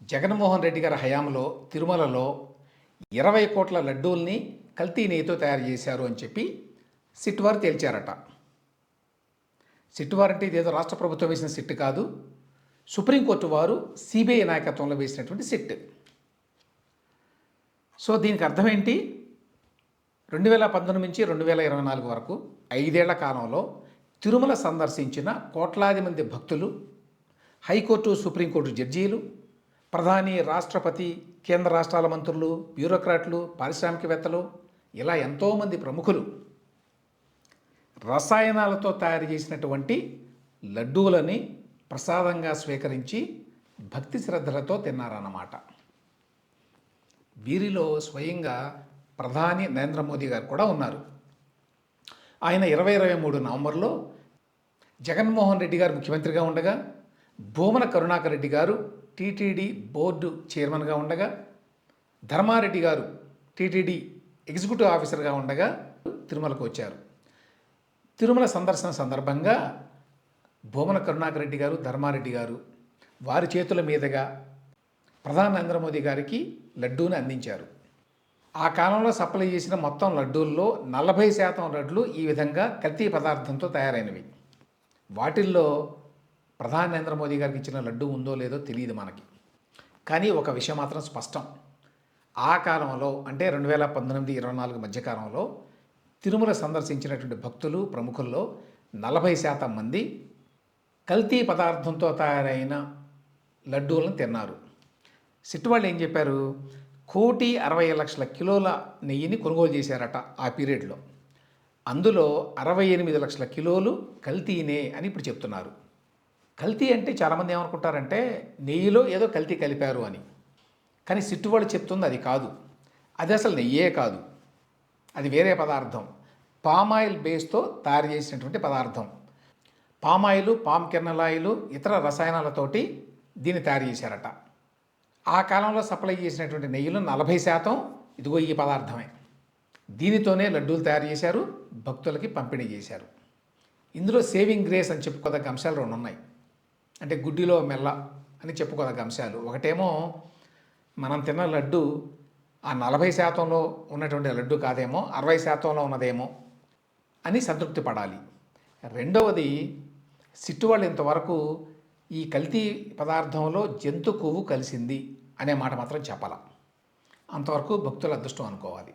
జగన్మోహన్ రెడ్డి గారి హయాంలో తిరుమలలో ఇరవై కోట్ల లడ్డూల్ని కల్తీ నెయ్యితో తయారు చేశారు అని చెప్పి సిట్ వారు తేల్చారట. సిట్వారు అంటే ఇదేదో రాష్ట్ర ప్రభుత్వం వేసిన సిట్ కాదు. సుప్రీంకోర్టు వారు సిబిఐ నాయకత్వంలో వేసినటువంటి సిట్ సో దీనికి అర్థం ఏంటి? రెండు వేల పంతొమ్మిది నుంచి రెండు వేల ఇరవై నాలుగు వరకు ఐదేళ్ళ కాలంలో తిరుమల సందర్శించిన కోట్లాది మంది భక్తులు హైకోర్టు సుప్రీంకోర్టు జడ్జీలు ప్రధాని రాష్ట్రపతి కేంద్ర రాష్ట్రాల మంత్రులు బ్యూరోక్రాట్లు పారిశ్రామికవేత్తలు ఇలా ఎంతోమంది ప్రముఖులు రసాయనాలతో తయారు చేసినటువంటి లడ్డూలని ప్రసాదంగా స్వీకరించి భక్తి శ్రద్ధలతో తిన్నారన్నమాట. వీరిలో స్వయంగా ప్రధాని నరేంద్ర మోదీ గారు కూడా ఉన్నారు. ఆయన ఇరవై ఇరవై మూడు నవంబర్లో జగన్మోహన్ రెడ్డి గారు ముఖ్యమంత్రిగా ఉండగా భూమన కరుణాకర్ రెడ్డి గారు టీటీడీ బోర్డు చైర్మన్గా ఉండగా ధర్మారెడ్డి గారు టీటీడీ ఎగ్జిక్యూటివ్ ఆఫీసర్గా ఉండగా తిరుమలకు వచ్చారు. తిరుమల సందర్శన సందర్భంగా భూమన కరుణాకర్ రెడ్డి గారు ధర్మారెడ్డి గారు వారి చేతుల మీదుగా ప్రధాని నరేంద్ర మోదీ గారికి లడ్డూని అందించారు. ఆ కాలంలో సప్లై చేసిన మొత్తం లడ్డూల్లో నలభై శాతం లడ్లు ఈ విధంగా కల్తీ పదార్థంతో తయారైనవి. వాటిల్లో ప్రధాని నరేంద్ర మోదీ గారికి ఇచ్చిన లడ్డు ఉందో లేదో తెలియదు మనకి. కానీ ఒక విషయం మాత్రం స్పష్టం. ఆ కాలంలో అంటే రెండు వేల పంతొమ్మిది ఇరవై నాలుగు మధ్యకాలంలో తిరుమల సందర్శించినటువంటి భక్తులు ప్రముఖుల్లో నలభై శాతం మంది కల్తీ పదార్థంతో తయారైన లడ్డూలను తిన్నారు. సిట్ వాళ్ళు ఏం చెప్పారు? కోటి అరవై లక్షల కిలోల నెయ్యిని కొనుగోలు చేశారట ఆ పీరియడ్లో. అందులో అరవై ఎనిమిది లక్షల కిలోలు కల్తీనే అని ఇప్పుడు చెప్తున్నారు. కల్తీ అంటే చాలామంది ఏమనుకుంటారంటే నెయ్యిలో ఏదో కల్తీ కలిపారు అని. కానీ సిట్టు వాళ్ళు చెప్తుంది అది కాదు. అది అసలు నెయ్యే కాదు. అది వేరే పదార్థం. పామాయిల్ బేస్తో తయారు చేసినటువంటి పదార్థం. పామాయిలు పామ్ కిరణలాయిలు ఇతర రసాయనాలతోటి దీన్ని తయారు చేశారట. ఆ కాలంలో సప్లై చేసినటువంటి నెయ్యిలో నలభై శాతం ఇదిగో ఈ పదార్థమే. దీనితోనే లడ్డూలు తయారు చేశారు భక్తులకి పంపిణీ చేశారు. ఇందులో సేవింగ్ గ్రేస్ అని చెప్పుకోదగ్గ అంశాలు రెండు ఉన్నాయి అంటే గుడ్డిలో మెల్ల అని చెప్పుకోదగ్గ అంశాలు ఒకటేమో మనం తిన్న లడ్డు ఆ నలభై శాతంలో ఉన్నటువంటి లడ్డు కాదేమో అరవై శాతంలో ఉన్నదేమో అని సంతృప్తి పడాలి. రెండవది సిట్టువాళ్ళు ఇంతవరకు ఈ కల్తీ పదార్థంలో జంతు కొవ్వు కలిసింది అనే మాట మాత్రం చెప్పాల. అంతవరకు భక్తుల అదృష్టం అనుకోవాలి.